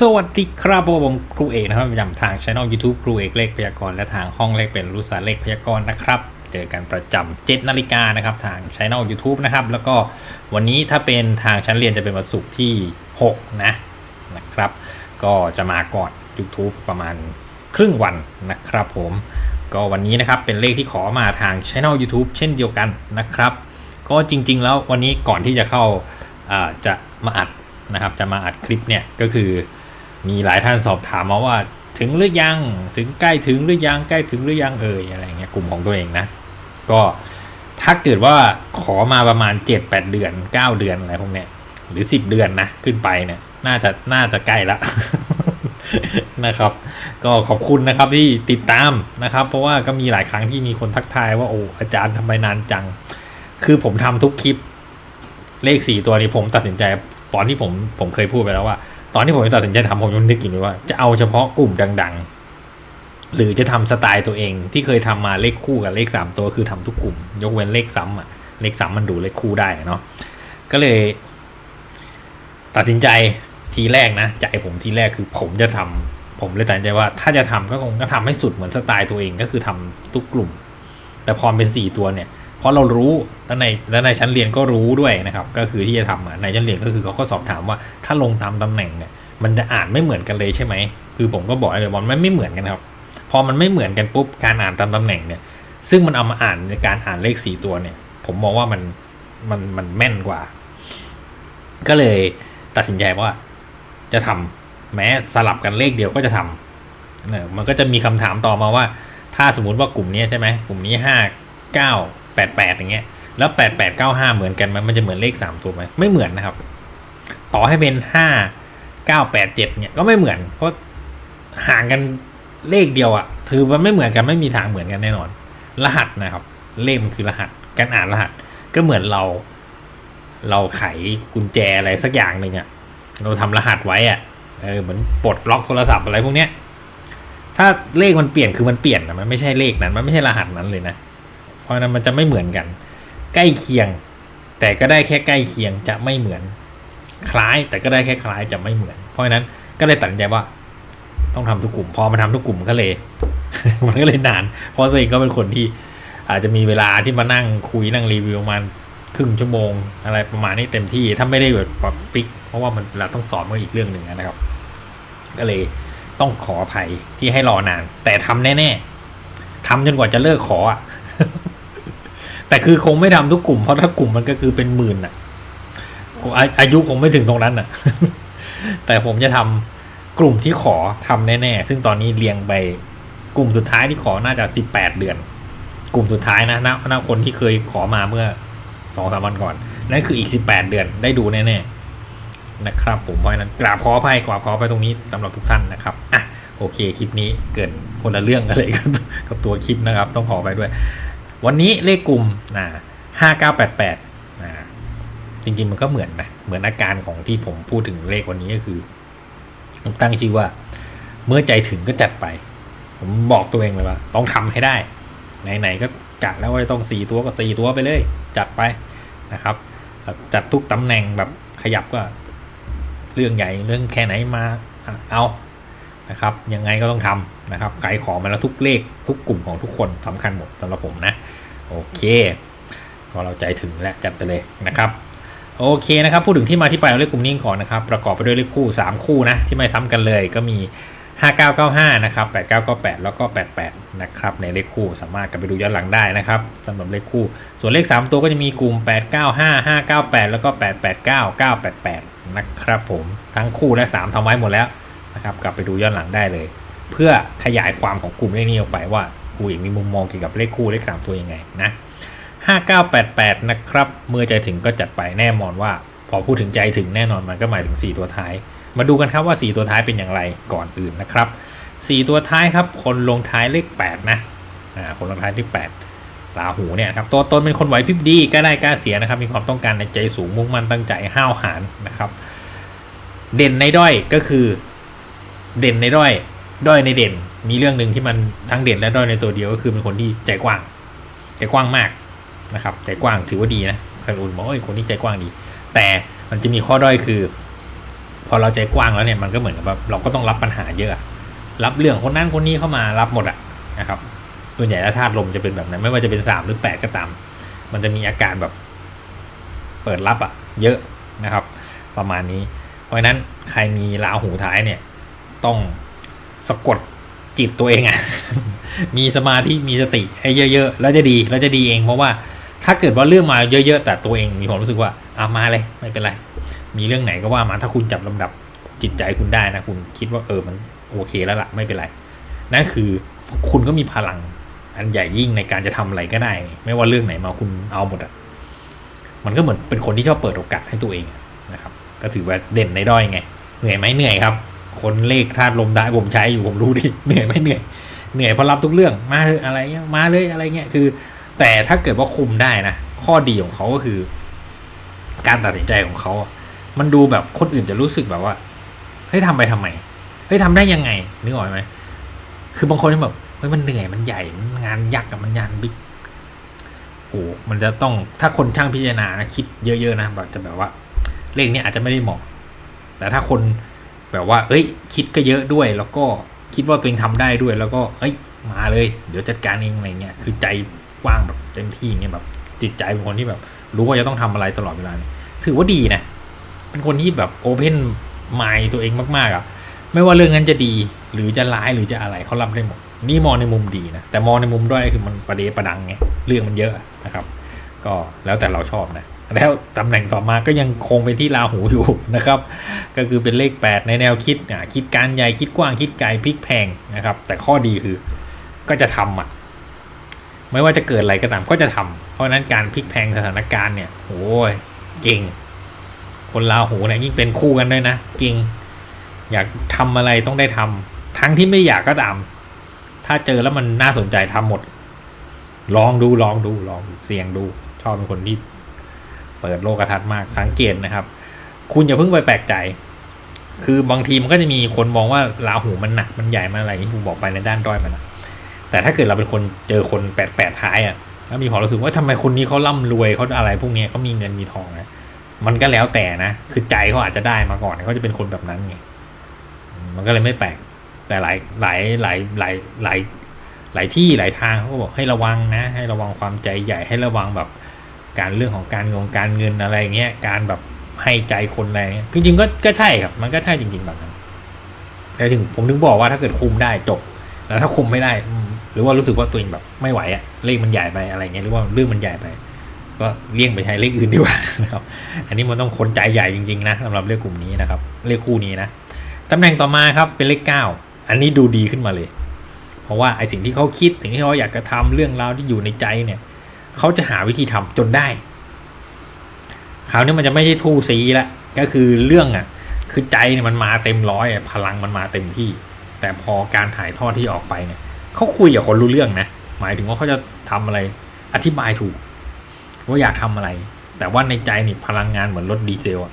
สวัสดีครับผมครูเอกนะครับประจำทางช่อง YouTube ครูเอกเลขพยากรณ์และทางห้องเลขเป็นรู้สาเลขพยากรณ์นะครับ เจอกันประจำ7นาฬิกานะครับทางช่อง YouTube นะครับ แล้วก็วันนี้ถ้าเป็นทางชั้นเรียนจะเป็นวันศุกร์ที่ 6 นะนะครับ ก็จะมาก่อน YouTube ประมาณครึ่งวันนะครับผม ก็วันนี้นะครับเป็นเลขที่ขอมาทางช่อง YouTube เช่นเดียวกันนะครับ ก็จริง ๆ แล้ววันนี้ก่อนที่จะเข้าอ่าจะมาอัดนะครับจะมาอัดคลิปเนี่ยก็คือ มีหลายท่านสอบถามมาว่าถึงหรือยังถึงใกล้ถึงหรือยังใกล้ถึงหรือยังเอ่ยอะไรเงี้ยกลุ่มของตัวเองนะ ก็ถ้าเกิดว่าขอมาประมาณ 7-8 เดือน 9 เดือนอะไรพวกเนี้ยหรือ 10 เดือนนะขึ้นไปเนี่ยน่าจะน่าจะใกล้ละนะครับ ก็ขอบคุณนะครับที่ติดตามนะครับ เพราะว่าก็มีหลายครั้งที่มีคนทักทายว่าโอ้อาจารย์ทำไมนานจัง คือผมทำทุกคลิปเลขสี่ตัวนี้ผมตัดสินใจตอนที่ผมผมเคยพูดไปแล้วว่า ตอนที่ผมตัดสินใจทำผมยังนึกอยู่เลยว่าจะเอาเฉพาะกลุ่มดัง ๆ หรือจะทำสไตล์ตัวเองที่เคยทำมาเลขคู่กับเลขสามตัวคือทำทุกกลุ่ม ยกเว้นเลขซ้ำอะเลขซ้ำมันดูเลขคู่ได้เนาะก็เลย ตัดสินใจทีแรกนะใจผมทีแรกคือผมจะทำผมเลยตัดสินใจว่า ถ้าจะทำก็คงก็ทำให้สุดเหมือนสไตล์ตัวเองก็คือทำทุกกลุ่ม แต่พอเป็นสี่ตัวเนี่ย ราะเรารู้แล้วในแล้วในชั้นเรียนก็รู้ด้วยนะครับ ก็คือที่จะทำในชั้นเรียนก็คือเขาก็สอบถามว่าถ้าลงตามตำแหน่งเนี่ยมันจะอ่านไม่เหมือนกันเลยใช่ไหมคือผมก็บอกเลยว่ามันไม่เหมือนกันครับ พอมันไม่เหมือนกันปุ๊บการอ่านตามตำแหน่งเนี่ย ซึ่งมันเอามาอ่านในการอ่านเลขสี่ตัวเนี่ย ผมมองว่ามันมันมันแม่นกว่า ก็เลยตัดสินใจว่าจะทำแม้สลับกันเลขเดียวก็จะทำเนี่ยมันก็จะมีคำถามต่อมาว่า ถ้าสมมติว่ากลุ่มนี้ใช่ไหมกลุ่มนี้ห้าเก้า แปดแปดอย่างเงี้ย แล้วแปดแปดเก้าห้าเหมือนกันไหมมันจะเหมือนเลขสามตัวไหมไม่เหมือนนะครับ ต่อให้เป็นห้าเก้าแปดเจ็ดเนี่ยก็ไม่เหมือน เพราะห่างกันเลขเดียวอะ่ะคือมันไม่เหมือนกันไม่มีทางเหมือนกันแน่นอน รหัสนะครับ เลขมันคือรหัส การอ่านรหัส ก็เหมือนเรา เราไขกุญแจอะไรสักอย่างหนึ่งอะเราทำรหัสไว้อะเออเหมือนปลดล็อกโทรศัพท์อะไรพวกเนี้ยถ้าเลขมันเปลี่ยนคือมันเปลี่ยนนะมันไม่ใช่เลขนั้น มันไม่ใช่รหัสนั้นเลยนะ เพราะนั้นมันจะไม่เหมือนกัน ใกล้เคียง แต่ก็ได้แค่ใกล้เคียงจะไม่เหมือน คล้ายแต่ก็ได้แค่คล้ายจะไม่เหมือน เพราะฉะนั้นก็เลยตัดสินใจว่า ต้องทำทุกกลุ่ม พอมาทำทุกกลุ่มก็เลย มันก็เลยนาน เพราะตัวเองก็เป็นคนที่ อาจจะมีเวลาที่มานั่งคุยนั่งรีวิวประมาณครึ่งชั่วโมง อะไรประมาณนี้เต็มที่ถ้าไม่ได้แบบแบบฟิกเพราะว่ามันเราต้องสอนมันอีกเรื่องหนึ่งนะครับ ก็เลยต้องขออภัยที่ให้รอนาน แต่ทำแน่ ๆทำจนกว่าจะเลิกขออะ แต่คือคงไม่ทำทุกกลุ่มเพราะถ้ากลุ่มมันก็คือเป็นหมื่นอะอาอายุคงไม่ถึงตรงนั้นน่ะ แต่ผมจะทำกลุ่มที่ขอทำแน่ๆ ซึ่งตอนนี้เรียงไปกลุ่มสุดท้ายที่ขอน่าจะสิบแปดเดือน กลุ่มสุดท้ายนะนะนะคนที่เคยขอมาเมื่อสองสามวันก่อน นั่นคืออีกสิบแปดเดือนได้ดูแน่ๆนะครับผมเพราะนั้นกราบขออภัยกราบขออภัยตรงนี้สำหรับทุกท่านนะครับอะโอเคคลิปนี้เกินคนละเรื่องกันเลยกับตัวคลิปนะครับ ต้องขอไปด้วย วันนี้เลขกลุ่มนะห้าเก้าแปดแปดนะจริงๆมันก็เหมือนนะเหมือนอาการของที่ผมพูดถึงเลขวันนี้ก็คือผมตั้งชื่อว่า เมื่อใจถึงก็จัดไป ผมบอกตัวเองเลยว่า ต้องทำให้ได้ ไหนๆก็กะแล้วว่าต้องสี่ตัวก็สี่ตัวไปเลย จัดไปนะครับ จัดทุกตำแหน่งแบบขยับก็ เรื่องใหญ่เรื่องแค่ไหนมาเอานะครับ ยังไงก็ต้องทำนะครับไกด์ขอมาแล้วทุกเลขทุกกลุ่มของทุกคนสำคัญหมดสำหรับผมนะ โอเคพอเราใจถึงแล้วจัดไปเลยนะครับ โอเคนะครับ พูดถึงที่มาที่ไปของเลขกลุ่มนี้ก่อนนะครับ ประกอบไปด้วยเลขคู่ 3 คู่นะ ที่ไม่ซ้ำกันเลยก็มี 5995 นะครับ 8998 แล้วก็ 88 นะครับ ในเลขคู่สามารถกลับไปดูย้อนหลังได้นะครับสำหรับเลขคู่ ส่วนเลข 3 ตัวก็จะมีกลุ่ม 895 598 แล้วก็ 889 988 นะครับผมทั้งคู่และ 3ทำไว้หมดแล้วนะครับ กลับไปดูย้อนหลังได้เลย เพื่อขยายความของกลุ่มเลขนี้ออกไปว่า ครูเองมีมุมมองเกี่ยวกับเลขคู่เลข3ตัวยังไงนะ5988 นะครับ เมื่อใจถึงก็จัดไปแน่นอนว่า พอพูดถึงใจถึงแน่นอนมันก็หมายถึง 4 ตัวท้าย มาดูกันครับว่า 4 ตัวท้ายเป็นอย่างไรก่อนอื่นนะครับ 4 ตัวท้ายครับ คนลงท้ายเลข 8 นะอ่าคนลงท้ายเลข8ลาหูเนี่ยครับตัวตนเป็นคนไหวพริบดีกล้าได้กล้าเสียนะครับ มีความต้องการในใจสูงมุ่งมั่นตั้งใจห้าวหาญนะครับ เด่นในด้อยก็คือ เด่นในด้อย ด้อยในเด่น มีเรื่องหนึ่งที่มันทั้งเด่นและด้อยในตัวเดียวก็คือเป็นคนที่ใจกว้าง ใจกว้างมากนะครับ ใจกว้างถือว่าดีนะคนอื่นบอกว่าคนนี้ใจกว้างดี แต่มันจะมีข้อด้อยคือ พอเราใจกว้างแล้วเนี่ยมันก็เหมือนกับแบบเราก็ต้องรับปัญหาเยอะรับเรื่องคนนั้นคนนี้เข้ามารับหมดอะนะครับส่วนใหญ่แล้วธาตุลมจะเป็นแบบนั้น ไม่ว่าจะเป็นสามหรือแปดก็ตาม มันจะมีอาการแบบ เปิดรับอะเยอะนะครับ ประมาณนี้ เพราะฉะนั้นใครมีราหูท้ายเนี่ย ต้องสะกด จิตตัวเองอะมีสมาธิมีสติให้เยอะๆแล้วจะดีแล้วจะดีเองเพราะว่าถ้าเกิดว่าเรื่องมาเยอะๆแต่ตัวเองมีความรู้สึกว่าอามาเลยไม่เป็นไร มีเรื่องไหนก็ว่ามาถ้าคุณจับลำดับจิตใจคุณได้นะคุณคิดว่าเออมันโอเคแล้วล่ะไม่เป็นไรนั่นคือคุณก็มีพลังอันใหญ่ยิ่งในการจะทำอะไรก็ได้ ไม่ว่าเรื่องไหนมาคุณเอาหมดอะมันก็เหมือนเป็นคนที่ชอบเปิดโอกาสให้ตัวเองนะครับ ก็ถือว่าเด่นในด้อยไง เหนื่อยไหมเหนื่อยครับ คนเลขธาตุลมได้ผมใช้อยู่ผมรู้ดิเหนื่อยไหมเหนื่อยเหนื่อยเพราะรับทุกเรื่องมาเอะอะไรเงี้ยมาเลยอะไรเงี้ยคือ แต่ถ้าเกิดว่าคุมได้นะข้อดีของเขาก็คือ การตัดสินใจของเขาอะมันดูแบบคนอื่นจะรู้สึกแบบว่าเฮ้ยทำไปทำไมเฮ้ยทำได้ยังไงนึกออกไหมคือบางคนที่แบบเฮ้ยมันเหนื่อยมันใหญ่มันงานยักษ์กับมันงานบิ๊กโอ้มันจะต้องถ้าคนช่างพิจารณานะคิดเยอะๆนะแบบจะแบบว่า เลขนี้อาจจะไม่ได้เหมาะ แต่ถ้าคน แบบว่า เอ้ย คิดก็เยอะด้วย แล้วก็คิดว่าตัวเองทำได้ด้วย แล้วก็ เอ้ย มาเลย เดี๋ยวจัดการเองอะไรเงี้ย คือใจกว้างแบบเต็มที่เงี้ยแบบจิตใจเป็นคนที่แบบ รู้ว่าจะต้องทำอะไรตลอดเวลา ถือว่าดีนะ เป็นคนที่แบบโอเพนไมตัวเองมากๆอะ่ะ ไม่ว่าเรื่องนั้นจะดี หรือจะร้ายหรือจะอะไรเขารับได้หมด นี่มองในมุมดีนะ แต่มองในมุมด้อยคือมันประเดประดังไง เรื่องมันเยอะนะครับ ก็แล้วแต่เราชอบนะ แล้วตำแหน่งต่อมาก็ยังคงเป็นที่ราหูอยู่นะครับ ก็คือเป็นเลข 8 ในแนวคิดอะคิดการใหญ่คิดกว้างคิดไกลพลิกแพงนะครับ แต่ข้อดีคือก็จะทำอะไม่ว่าจะเกิดอะไรก็ตามก็จะทำเพราะนั้นการพลิกแพงสถานการณ์เนี่ยโอ้ยเก่ง คนราหูเนี่ยยิ่งเป็นคู่กันด้วยนะเก่งอยากทำอะไรต้องได้ทำทั้งที่ไม่อยากก็ตาม ถ้าเจอแล้วมันน่าสนใจทำหมด ลองดูลองดูลองเสี่ยงดู ชอบเป็นคนที่ เปิดโลกทัศน์มากสังเกตนะครับ คุณอย่าเพิ่งไปแปลกใจ คือบางทีมันก็จะมีคนมองว่าราหูมันหนักมันใหญ่มันอะไรที่ผมบอกไปในด้านด้อยมันนะแต่ถ้าเกิดเราเป็นคนเจอคนแปดแปดท้ายอะแล้วมีความรู้สึกว่าทำไมคนนี้เขาร่ำรวยเขาอะไรพวกนี้เขามีเงินมีทองนะมันก็แล้วแต่นะ คือใจเขาอาจจะได้มาก่อนเขาจะเป็นคนแบบนั้นไงมันก็เลยไม่แปลก แต่หลายหลายหลายหลายหลายหลายที่หลายทางเขาก็บอกให้ระวังนะ ให้ระวังความใจใหญ่ให้ระวังแบบ การเรื่องของการงงการเงินอะไรเงี้ยการแบบให้ใจคนอะไรเงี้ยจริงๆก็ก็ใช่ครับ มันก็ใช่จริงๆแบบนั้นแต่ถึงผมถึงบอกว่าถ้าเกิดคุมได้จบ แล้วถ้าคุมไม่ได้ หรือว่ารู้สึกว่าตัวเองแบบไม่ไหวอะเลขมันใหญ่ไปอะไรเงี้ยหรือว่าเรื่องมันใหญ่ไป ก็เลี่ยงไปใช้เลขอื่นดีกว่านะครับ อันนี้มันต้องคนใจใหญ่จริงๆนะสำหรับเลขกลุ่มนี้นะครับ เลขคู่นี้นะตำแหน่งต่อมาครับเป็นเลขเก้าอันนี้ดูดีขึ้นมาเลย เพราะว่าไอสิ่งที่เขาคิดสิ่งที่เขาอยากจะทำเรื่องราวที่อยู่ในใจเนี่ย เขาจะหาวิธีทำจนได้คราวนี้มันจะไม่ใช่ทู่ซีละก็คือเรื่องอะ คือใจเนี่ยมันมาเต็มร้อยอพลังมันมาเต็มที่ แต่พอการถ่ายทอดที่ออกไปเนี่ยเขาคุยกับคนรู้เรื่องนะหมายถึงว่าเขาจะทำอะไรอธิบายถูก ว่าอยากทำอะไร แต่ว่าในใจนี่พลังงานเหมือนรถดีเซลอะ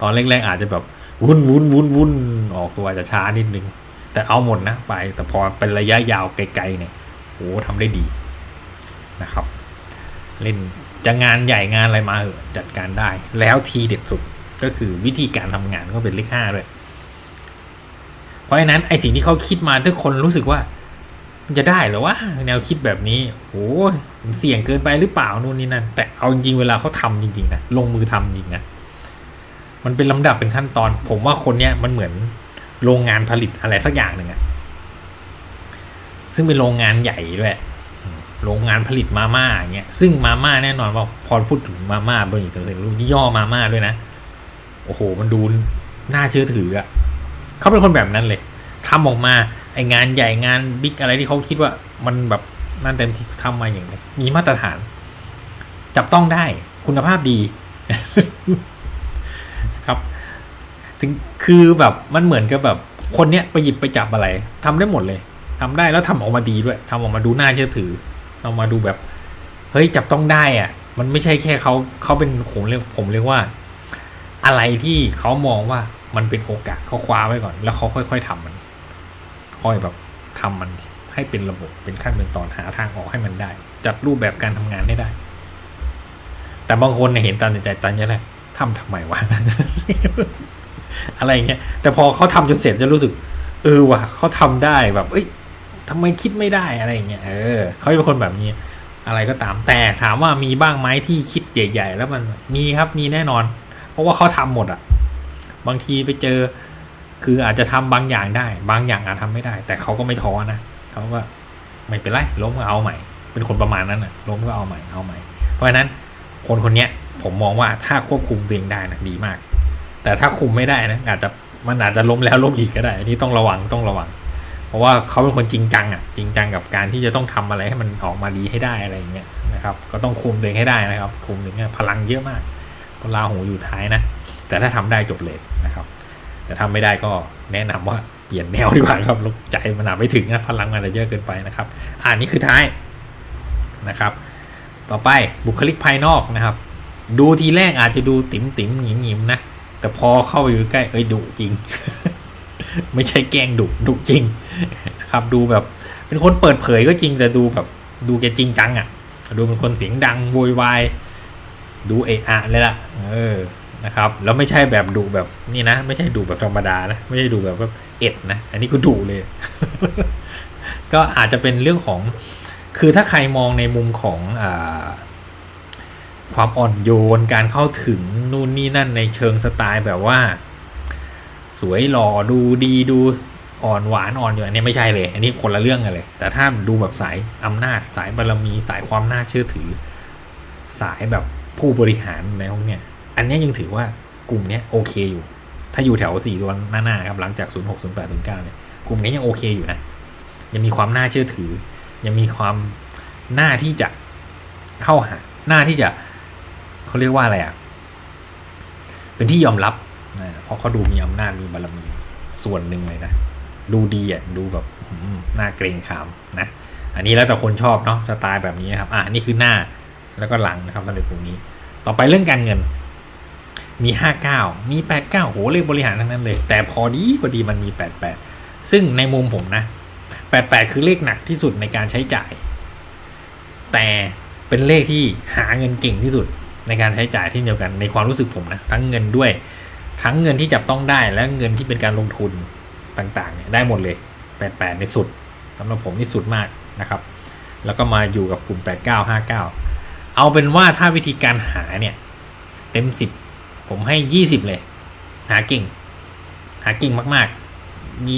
ตอนแรกๆอาจจะแบบวุ่นวุ่นวุ่นวุ่นออกตัวจจะช้านิดนึง แต่เอาหมดนะไป แต่พอเป็นระยะยาวไกลๆเนี่ยโอ้ทำได้ดี นะครับ เล่นจะงานใหญ่งานอะไรมาเหอะจัดการได้ แล้วทีเด็ดสุดก็คือวิธีการทำงานก็เป็นเลขห้าด้วย เพราะฉะนั้นไอสิ่งที่เขาคิดมาทุกคนรู้สึกว่า มันจะได้หรอวะแนวคิดแบบนี้โอ้มันเสี่ยงเกินไปหรือเปล่านู่นนี่นั่นแต่เอาจริงเวลาเขาทำจริงๆนะลงมือทำจริงนะมันเป็นลำดับเป็นขั้นตอน ผมว่าคนเนี้ยมันเหมือนโรงงานผลิตอะไรสักอย่างหนึ่งอะซึ่งเป็นโรงงานใหญ่ด้วย โรงงานผลิตมาม่าอย่างเงี้ยซึ่งมาม่าแน่นอนว่าพอพูดถึงมาม่าเบร์อีกถึงรู้ย่อมาม่าด้วยนะโอ้โหมันดูน่าเชื่อถืออะเขาเป็นคนแบบนั้นเลยทำออกมาไองานใหญ่งานบิ๊กอะไรที่เขาคิดว่ามันแบบนั่นเต็มที่ทำมาอย่างไรมีมาตรฐาน จับต้องได้คุณภาพดี ครับ ถึงคือแบบมันเหมือนกับแบบ คนเนี้ยไปหยิบไปจับอะไรทำได้หมดเลยทำได้แล้วทำออกมาดีด้วยทำออกมาดูน่าเชื่อถือ เอามาดูแบบ เฮ้ยจับต้องได้อะมันไม่ใช่แค่เขาเขาเป็นผมเรียกผมเรียกว่า อะไรที่เขามองว่ามันเป็นโอกาสเขาคว้าไว้ก่อน แล้วเขาค่อยๆทำมัน ค่อยแบบทำมันให้เป็นระบบเป็นขั้นเป็นตอนหาทางออกให้มันได้ จัดรูปแบบการทำงานให้ได้ แต่บางคนเห็นตันใจตันเยอะแหละทำทำไมวะอะไรเงี้ยแต่พอเขาทำจนเสร็จจะรู้สึกเออว่ะเขาทำได้แบบ เอ้ย ทำไมคิดไม่ได้อะไรเงี้ยเออเขาเป็นคนแบบนี้ อะไรก็ตามแต่ถามว่ามีบ้างไหมที่คิดใหญ่ ๆ แล้วมันมีครับมีแน่นอน เพราะว่าเขาทำหมดอะบางทีไปเจอ คืออาจจะทำบางอย่างได้ บางอย่างอาจทำไม่ได้ แต่เขาก็ไม่ท้อนะเขาก็ไม่เป็นไรล้มก็เอาใหม่ เป็นคนประมาณนั้นอะล้มก็เอาใหม่เอาใหม่ เพราะฉะนั้นคนคนเนี้ยผมมองว่าถ้าควบคุมตัวเองได้นะดีมาก แต่ถ้าคุมไม่ได้นะอาจจะมันอาจจะล้มแล้วล้มอีกก็ได้ อันนี้ต้องระวังต้องระวัง เพราะว่าเขาเป็นคนจริงจังอะจริงจังกับการที่จะต้องทำอะไรให้มันออกมาดีให้ได้อะไรอย่างเงี้ยนะครับ ก็ต้องคุมตัวเองให้ได้นะครับ คุมถึงเนี่ยพลังเยอะมากพลาหูอยู่ท้ายนะ แต่ถ้าทำได้จบเลยนะครับ แต่ทำไม่ได้ก็แนะนำว่าเปลี่ยนแนวดีกว่าครับลูกใจมันอาจไม่ถึงนะพลังมันจะเยอะเกินไปนะครับ อ่านี่คือท้ายนะครับ ต่อไปบุคลิกภายนอกนะครับ ดูทีแรกอาจจะดูติ๋มติ๋มหงิมหงิมนะแต่พอเข้าไปอยู่ใกล้เอ้ยดุจริง ไม่ใช่แกล้งดุดุจริงนะครับดูแบบ เป็นคนเปิดเผยก็จริงแต่ดูแบบดูแกจริงจังอะ่ะ ดูเป็นคนเสียงดังโวยวายดูเอะอะเลยล่ะ เออนะครับ แล้วไม่ใช่แบบดุแบบนี่นะ ไม่ใช่ดุแบบธรรมดานะ ไม่ใช่ดุแบบแบบเอ็ดนะ อันนี้ก็ดุเลย ก็อาจจะเป็นเรื่องของ คือถ้าใครมองในมุมของอความอ่อนโยนการเข้าถึงนู่นนี่นั่นในเชิงสไตล์แบบว่า สวยหล่อดูดีดูอ่อนหวานอ่อนโยนอันนี้ไม่ใช่เลย อันนี้คนละเรื่องกันเลย แต่ถ้าดูแบบสายอำนาจสายบารมีสายความน่าเชื่อถือ สายแบบผู้บริหารในพวกเนี้ยอันนี้ยังถือว่ากลุ่มเนี้ยโอเคอยู่ ถ้าอยู่แถวสี่ตัวหน้าๆครับหลังจาก 0 6 0 8 0 9เนี่ยกลุ่มนี้ยังโอเคอยู่นะ ยังมีความน่าเชื่อถือ ยังมีความน่าที่จะเข้าหาหน้าที่จะเขาเรียกว่าอะไรอะเป็นที่ยอมรับ นะเพราะเขาดูมีอำนาจมีบารมีส่วนหนึ่งเลยนะ ดูดีอะดูแบบหน่าเกรงขามนะ อันนี้แล้วแต่คนชอบเนาะสไตล์แบบนี้นะครับ อะนี่คือหน้าแล้วก็หลังนะครับสำหรับกลุ่มนี้ ต่อไปเรื่องการเงิน มีห้าเก้ามีแปดเก้าโหเลขบริหารทั้งนั้นเลย แต่พอดีพอดีมันมีแปดแปดซึ่งในมุมผมนะแปดแปดคือเลขหนักที่สุดในการใช้จ่าย แต่เป็นเลขที่หาเงินเก่งที่สุดในการใช้จ่ายที่เดียวกันในความรู้สึกผมนะ ทั้งเงินด้วย ทั้งเงินที่จับต้องได้และเงินที่เป็นการลงทุนต่างๆเนี่ยได้หมดเลยแปดแปดในสุดสำหรับผมนี่สุดมากนะครับ แล้วก็มาอยู่กับกลุ่มแปดเก้าห้าเก้าเอาเป็นว่าถ้าวิธีการหาเนี่ย เต็มสิบผมให้ยี่สิบเลย หาเก่ง หาเก่งมากๆ มี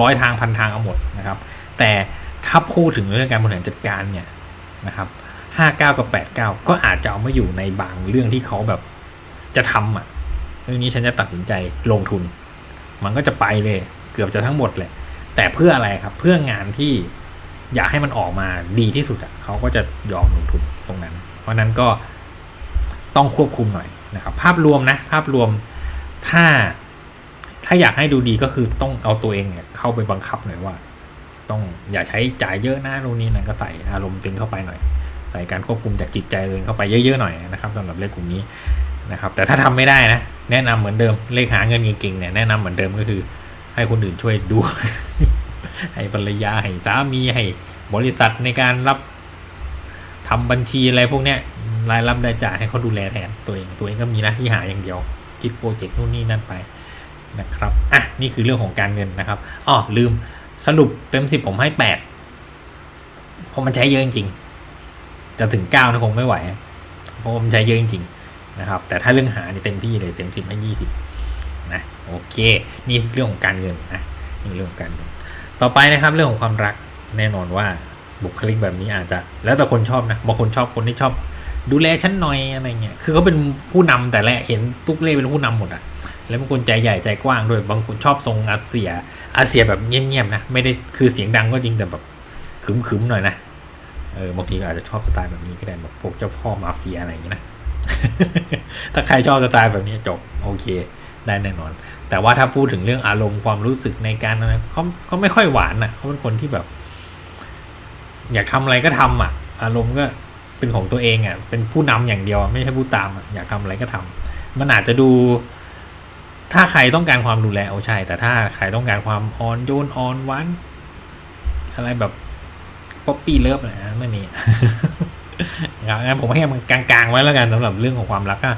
ร้อยทางพันทางเอาหมดนะครับ แต่ถ้าพูดถึงเรื่องการบริหารจัดการเนี่ยนะครับห้าเก้ากับแปดเก้าก็อาจจะเอามาอยู่ในบางเรื่องที่เขาแบบจะทำอะ รื่องนี้ฉันจะตัดสินใจลงทุน มันก็จะไปเลย เกือบจะทั้งหมดแหละ แต่เพื่ออะไรครับ เพื่องานที่อยากให้มันออกมาดีที่สุดอะเขาก็จะยอมลงทุนตรงนั้น เพราะนั้นก็ต้องควบคุมหน่อยนะครับ ภาพรวมนะ ภาพรวมถ้าถ้าอยากให้ดูดีก็คือต้องเอาตัวเองเนี่ยเข้าไปบังคับหน่อยว่า ต้องอย่าใช้จ่ายเยอะนะนู่นนี่นั่นก็ใส่อารมณ์ตึงเข้าไปหน่อยใส่การควบคุมจากจิตใจตัวเองเข้าไปเยอะๆหน่อยนะครับสำหรับเลขกลุ่มนี้ นะครับแต่ถ้าทำไม่ได้นะแนะนำเหมือนเดิมเลขหาเงินเก่งๆเนี่ยแนะนำเหมือนเดิมก็คือ ให้คนอื่นช่วยดู ให้ภรรยาให้สามีให้บริษัทในการรับทำบัญชีอะไรพวกเนี้ยรายรับรายจ่ายให้เขาดูแลแทนตัวเองตัวเองก็มีหน้าที่หาอย่างเดียว คิดโปรเจกต์นู่นนี่นั่นไปนะครับอะนี่คือเรื่องของการเงินนะครับอ๋อลืมสรุปเต็มสิบผมให้แปดเพราะมันใช้เยอะจริงจะถึงเก้านะคงไม่ไหวเพราะมันใช้เยอะจริงๆ นะครับ แต่ถ้าเรื่องหาเนี่ยเต็มที่เลยเต็มสิบไม่ยี่สิบนะโอเค นี่เรื่องของการเงินนะนี่เรื่องของการเงินต่อไปนะครับเรื่องของความรักแน่นอนว่าบุคลิกแบบนี้อาจจะ แล้วแต่คนชอบนะบางคนชอบคนที่ชอบ ดูแลฉันหน่อยอะไรเงี้ยคือเขาเป็นผู้นำแต่แรกเห็นทุกเล่เป็นผู้นำหมดอะแล้วบางคนใจใหญ่ใจกว้างด้วยบางคนชอบทรงอาเซียอาเซียแบบเงียบๆนะไม่ได้คือเสียงดังก็จริงแต่แบบขึมๆหน่อยนะเออบางทีก็อาจจะชอบสไตล์แบบนี้ก็ได้แบบพวกเจ้าพ่อมาเฟียอะไรอย่างเงี้ยนะ ถ้าใครชอบสไตล์แบบนี้จบโอเค ได้แน่นอน แต่ว่าถ้าพูดถึงเรื่องอารมณ์ความรู้สึกในการอะไรเขาเขาไม่ค่อยหวานอะเขาเป็นคนที่แบบ อยากทำอะไรก็ทำอะ อารมณ์ก็เป็นของตัวเองอะ เป็นผู้นำอย่างเดียวไม่ใช่ผู้ตามอะอยากทำอะไรก็ทำมันอาจจะดู ถ้าใครต้องการความดูแลเอใช่ แต่ถ้าใครต้องการความอ่อนโยนอ่อนหวานอะไรแบบป๊อปปี้เลิฟนะไม่มี งั้นผมให้มันกลางๆไว้แล้วกันสำหรับเรื่องของความรักก็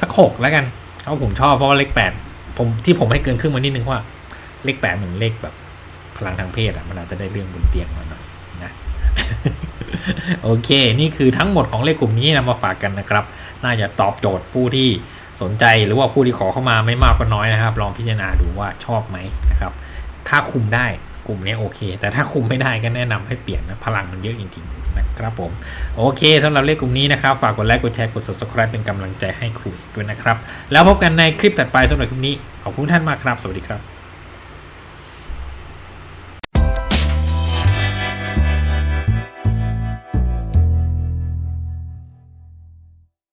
สักหกแล้วกันเพราะผมชอบเพราะว่าเลขแปดผมที่ผมให้เกินครึ่งมานิดนึงว่า เลขแปดเหมือนเลขแบบ พลังทางเพศอะมันอาจจะได้เรื่องบนเตียงมาหน่อยนะโอเค นี่คือทั้งหมดของเลขกลุ่มนี้นำมาฝากกันนะครับ น่าจะตอบโจทย์ผู้ที่สนใจหรือว่าผู้ที่ขอเข้ามาไม่มากก็น้อยนะครับ ลองพิจารณาดูว่าชอบไหมนะครับ ถ้าคุมได้กลุ่มนี้โอเค แต่ถ้าคุมไม่ได้ก็แนะนำให้เปลี่ยนนะพลังมันเยอะจริงๆ นะครับผม โอเคสำหรับเลขกลุ่มนี้นะครับ ฝากกดไลค์กดแชร์กด subscribe เป็นกำลังใจให้ครูด้วยนะครับ แล้วพบกันในคลิปถัดไปสำหรับคลิปนี้ขอบคุณท่านมากครับ สวัสดีครับ